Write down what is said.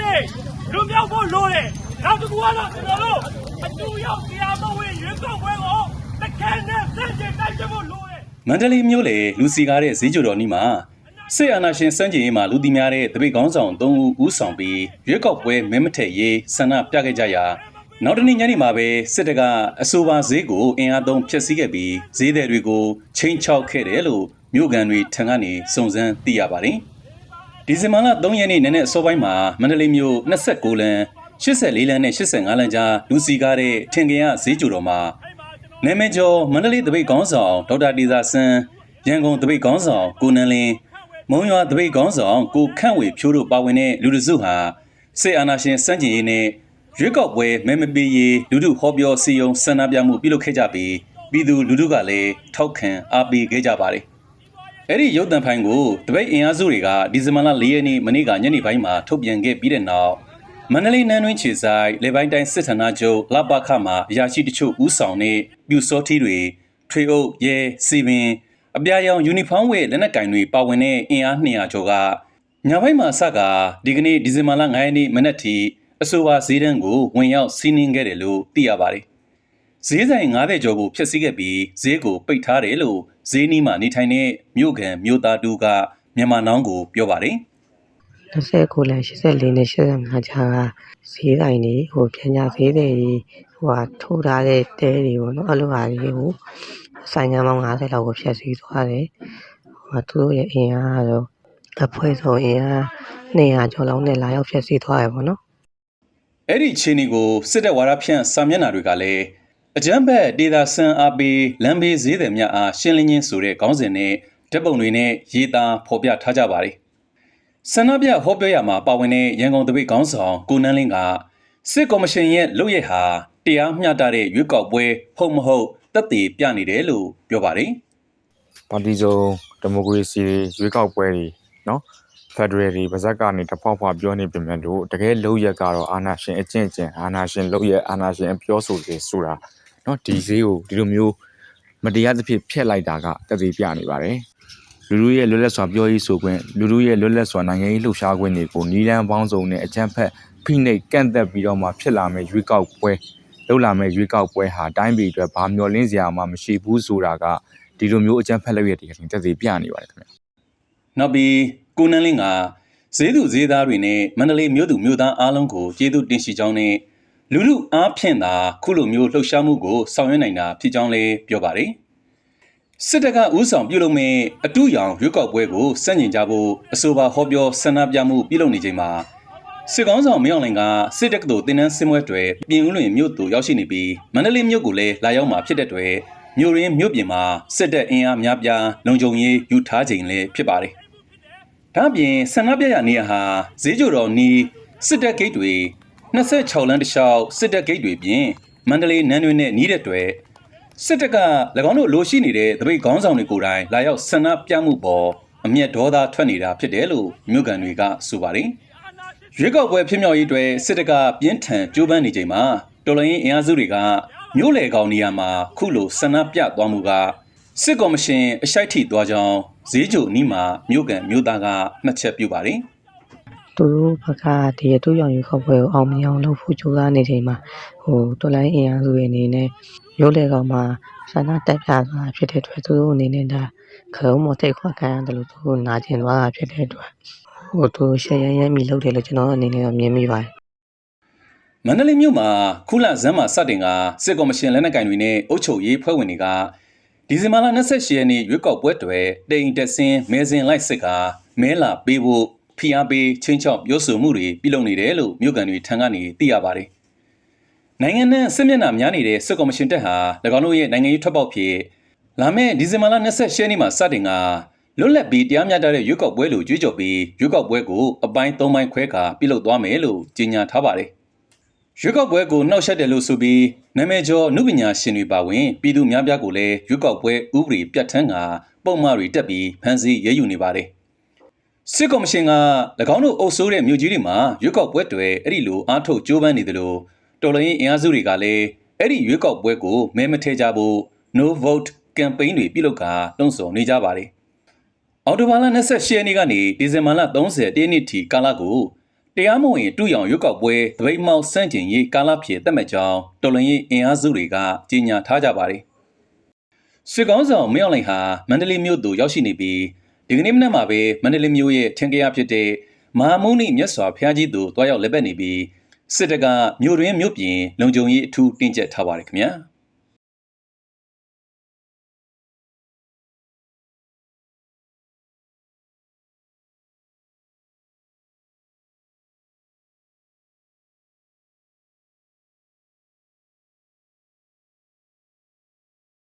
တွေလူမြောက်ဖို့လိုတယ်နောက်တစ်ခုကတော့ကျွန်တော်တို့အတူရောက်တရားမဝင်ရွေးကောက်ပွဲကိုတခဲနဲ့စန့်ကျင်တိုက်ကြဖို့လိုတယ်မန္တလေးမြို့လေလူစီကားတဲ့ဈေးကျော်တော်နီးမှာဆေးအာနာရှင်စန်းကျင်ရေးမှာလူတီများတဲ့တပိတ်ကောင်းဆောင်၃ဦးဦးဆောင်ပြီးရွေးကောက်ပွဲမဲမထက်ရေးဆန္ဒပြခဲ့ကြရာနောက်တနေ့ညနေမှာပဲစစ်တပ်ကအဆိုပါဈေးကိုအင်အားသုံးဖျက်ဆီးခဲ့ပြီးဈေးသည်တွေကိုချိန်ချောက်ခဲ့တယ်လို့မြို့ကန်တွေထံကနေစုံစမ်းသိရပါတယ်။ ဒီဇင်ဘာလ3ရက်နေ့နက်နက်အစောပိုင်းမှာမန္တလေးမြို့29လမ်း84လမ်းနဲ့85လမ်းကြားလူစီကားတဲ့ထင်ကရဈေးကျော်တော်မှာနာမည်ကျော်မန္တလေးတပိတ်ခေါင်းဆောင်ဒေါက်တာတီသာဆန်းရန်ကုန်တပိတ်ခေါင်းဆောင်ကိုနန်းလင်းမုံရွာတပိတ်ခေါင်းဆောင်ကိုခန့်ဝေဖြိုးတို့ပါဝင်တဲ့လူတစုဟာစေအာနာရှင်စန့်ကျင်ရေးနဲ့ရွေးကောက်ပွဲမဲမပေးရေးလူထုဟောပြောစီယုံဆန္ဒပြမှုပြုလုပ်ခဲ့ကြပြီးပြည်သူလူထုကလည်းထောက်ခံအားပေးခဲ့ကြပါတယ် အဲ့ဒီရုပ်သံဖိုင်ကိုတပိတ်အင်အားစုတွေကဒီဇင်ဘာလ၄ရက်နေ့မနေ့ကညနေပိုင်းမှာထုတ်ပြန်ခဲ့ပြီးတဲ့နောက်မန္တလေးနန်းတွင်းခြေဆိုင်လေပိုင်းတိုင်းစစ်ဌာနချုပ်လပခမှာအရာရှိတချို့ဦးဆောင်တဲ့ပြူစောထီးတွေထွေအုပ်ရဲစီပင်အပြာရောင်ယူနီဖောင်းဝတ်လက်နက်ကင်တွေပါဝင်တဲ့အင်အား200ကျော်ကညပိုင်းမှာစကားဒီကနေ့ဒီဇင်ဘာလ9ရက်နေ့မနက်ထိအဆိုပါဈေးတန်းကိုဝင်ရောက်စီးနင်းခဲ့တယ်လို့သိရပါတယ်။ ဈေးဆိုင်90ကျော်ကိုဖျက်ဆီးခဲ့ပြီးဈေးကိုပိတ်ထားတယ်လို့ဈေးနီးမှာနေထိုင်တဲ့မြို့ခံမြို့သားတူကမြန်မာနောင်းကိုပြောပါတယ်။29လမ်း84နဲ့85ကြားကဈေးတိုင်းတွေဟိုပြန်ကြဈေးတွေဟိုဟာထိုးထားတဲ့တဲတွေပေါ့နော်အဲ့လိုဟာတွေကိုဆိုင်ငန်းပေါင်း90လောက်ကိုဖျက်ဆီးသွားတယ်ဟိုသူတို့ရဲ့အင်အားကတော့အဖွဲ့ဆုံးအင်အား200ကျော်လောက်နဲ့လာရောက်ဖျက်ဆီးသွားရပေါ့နော်အဲ့ဒီခြေနေကိုစစ်တပ်ဝါဒဖြန့်စာမျက်နှာတွေကလည်း အကြမ်းဖက်ဒေတာဆန်အားပေးလမ်းဘေးဈေးသည်များအားရှင်းလင်းခြင်းဆိုတဲ့ခေါင်းစဉ်နဲ့ဓာတ်ပုံတွေနဲ့ရေးသားဖော်ပြထားကြပါတယ်။ဆန္ဒပြဟောပြောရမှာပါဝင်တဲ့ရန်ကုန်တပိတ်ခေါင်းဆောင်ကိုနန်းလင်းကစစ်ကော်မရှင်ရဲ့လုပ်ရဟာတရားမျှတတဲ့ရွေးကောက်ပွဲဟုတ်မဟုတ်သက်သေပြနေတယ်လို့ပြောပါတယ်ပါတီစုံဒီမိုကရေစီရွေးကောက်ပွဲတွေနော် ဖက်ဒရယ်တွေဗဇက်ကနေတဖောက်ဖောက်ပြောနေပြင်မဲ့လို့တကယ်လုံးရက်ကတော့အာနာရှင်အကျင့်အကျင့်အာနာရှင်လုံးရက်အာနာရှင်အပြောဆိုတွေဆိုတာနော်ဒီဈေးကိုဒီလိုမျိုးမတရားသဖြင့်ဖျက်လိုက်တာကတည်တည်ပြနေပါတယ်လူလူရဲ့လွတ်လပ်စွာပြောရေးဆိုခွင့်လူလူရဲ့လွတ်လပ်စွာနိုင်ငံရေးလှုပ်ရှားခွင့်တွေကိုနီးလန်းပေါင်းစုံနဲ့အကြမ်းဖက်ဖိနှိပ်ကန့်သက်ပြီးတော့မှဖြစ်လာမယ့်ရွေးကောက်ပွဲလောက်လာမယ့်ရွေးကောက်ပွဲဟာတိုင်းပြည်အတွက်ဘာမျှော်လင့်စရာမှမရှိဘူးဆိုတာကဒီလိုမျိုးအကြမ်းဖက်လုပ်ရတဲ့တည်တည်ပြနေပါတယ်ခင်ဗျ။ နောက်ပြီးကိုနန်းလင်းကဈေးသူဈေးသားတွေနဲ့မန္တလေးမြို့သူမြို့သားအားလုံးကိုကျေးဇူးတင်ရှိကြောင်းနဲ့လူလူအားဖြင့်သာခုလိုမျိုးလှုပ်ရှားမှုကိုဆောင်ရွက်နိုင်တာဖြစ်ကြောင်းလည်းပြောပါတယ်။စစ်တပ်ကဥဆောင်ပြုလုပ်မဲ့အတူရောင်ရွေးကောက်ပွဲကိုစန့်ကျင်ကြဖို့အဆိုပါဟောပြောဆန္ဒပြမှုပြုလုပ်နေချိန်မှာစစ်ကောင်းဆောင်မင်းအောင်လှိုင်ကစစ်တပ်ကတော်တင်းနှန်းစင်ပွဲတွေပြင်ဦးလွင်မြို့သူရောက်ရှိနေပြီးမန္တလေးမြို့ကိုလည်းလာရောက်မှာဖြစ်တဲ့အတွက်မြို့ရင်းမြို့ပြင်မှာစစ်တပ်အင်အားများပြားလုံခြုံရေးယူထားချိန်လည်းဖြစ်ပါတယ်။ ဒါ့အပြင်ဆန္ဒပြရနေရဟာဈေးကြော်တော်နီးစစ်တပ်ဂိတ်တွေ26လမ်းတစ်လျှောက်စစ်တပ်ဂိတ်တွေပြင်မန္တလေးနန်းတွင်နဲ့နီးတဲ့တွေစစ်တပ်က၎င်းတို့လိုရှိနေတဲ့တပိတ်ခေါင်းဆောင်တွေကိုယ်တိုင်လာရောက်ဆန္ဒပြမှုပေါ်အမျက်ဒေါသထွက်နေတာဖြစ်တယ်လို့မြို့ကန်တွေကဆိုပါတယ်။ရွေးကောက်ပွဲဖြစ်မြောက်ရေးအတွက်စစ်တပ်ကပြင်းထန်ကြိုးပမ်းနေချိန်မှာတော်လိုင်းအင်အားစုတွေကမြို့လေကောင်နေရာမှာခုလိုဆန္ဒပြသွားမှုကစစ်ကော်မရှင်အရှိုက်ထိသွားကြောင်း ဈေးကြိုအနီးမှာမြို့ကန်မြို့သားကမှတ်ချက်ပြုပါတယ်သူတို့ဘက်ကဒီအတူရောင်ရွေးခောက်ပွဲကိုအောင်မြင်အောင်လုပ်ဖို့ကြိုးစားနေချိန်မှာဟိုတော်လိုင်းအင်အားစုတွေအနေနဲ့ရုပ်လေကောင်မှာဆန္ဒတက်ပြသွားတာဖြစ်တဲ့အတွက်သူတို့အနေနဲ့ဒါခရုံးမထိတ်ခွာခံရတယ်လို့သူတို့နာကျင်သွားတာဖြစ်တဲ့အတွက်ဟိုသူရှယ်ရမ်းရမ်းမိလုပ်တယ်လို့ကျွန်တော်အနေနဲ့တော့မြင်မိပါတယ်။မန္တလေးမြို့မှာခုလဇန်းမှာစတင်ကစစ်ကော်မရှင်လက်နက်ကိုင်တွေနဲ့အုပ်ချုပ်ရေးဖွဲ့ဝင်တွေက ဒီဇင်ဘာလ28ရက်နေ့ရွေးကောက်ပွဲတွေတိမ်တက်စင်းမဲစင်လိုက်စစ်ကမဲလာပေးဖို့ဖိအားပေးချင်းချောက်ပြောဆိုမှုတွေပြုလုပ်နေတယ်လို့မြို့ကန်တွေထံကနေသိရပါတယ်။နိုင်ငံနဲ့စစ်မျက်နှာများနေတဲ့စစ်ကော်မရှင်တပ်ဟာ၎င်းတို့ရဲ့နိုင်ငံရေးထွက်ပေါက်ဖြစ်လာမယ့်ဒီဇင်ဘာလ28ရက်နေ့မှာစတင်ကလွတ်လပ်ပြီးတရားမျှတတဲ့ရွေးကောက်ပွဲလို့ကြွေးကြော်ပြီးရွေးကောက်ပွဲကိုအပိုင်း၃ပိုင်းခွဲခါပြုလုပ်သွားမယ်လို့ကြေညာထားပါတယ်။ ရွေးကောက်ပွဲကိုနှောက်ယှက်တယ်လို့ဆိုပြီးနာမည်ကျော်နုပညာရှင်တွေပါဝင်ပြည်သူများပြားကိုလည်းရွေးကောက်ပွဲဥပဒေပြဋ္ဌာန်းကပုံမှားတွေတက်ပြီးဖမ်းဆီးရဲယူနေပါတယ်။စစ်ကော်မရှင်က၎င်းတို့အုပ်စိုးတဲ့မြို့ကြီးတွေမှာရွေးကောက်ပွဲတွေအဲ့ဒီလိုအားထုတ်ကြိုးပမ်းနေတယ်လို့တော်လိုင်းအင်အားစုတွေကလည်းအဲ့ဒီရွေးကောက်ပွဲကိုမဲမထဲကြဖို့ no vote campaign တွေပြုလုပ်ကာလှုံ့ဆော်နေကြပါတယ်။အော်တိုဘာလ28ရက်နေ့ကနေဒီဇင်ဘာလ30ရက်နေ့ထိကာလကို တရားမဝင်တူရောင်ရွက်ကောက်ပွဲတပိတ်မောက်စန့်ကျင်ရေးကာလဖြစ်သက်မဲ့ကြောင်းတော်လန်ရေးအင်အားစုတွေကကြေညာထားကြပါတယ်စစ်ကောင်းဆောင်မင်းအောင်လှိုင်ဟာမန္တလေးမြို့သို့ရောက်ရှိနေပြီးဒီကနေ့မနက်မှာပဲမန္တလေးမြို့ရဲ့ထင်ကြရဖြစ်တဲ့မဟာမုနိမြတ်စွာဘုရားကြီးသို့တွားရောက်လက်ပတ်နေပြီးစစ်တပ်ကမြို့တွင်းမြို့ပြင်လုံခြုံရေးအထူးတင်းကျပ်ထားပါတယ်ခင်ဗျာ။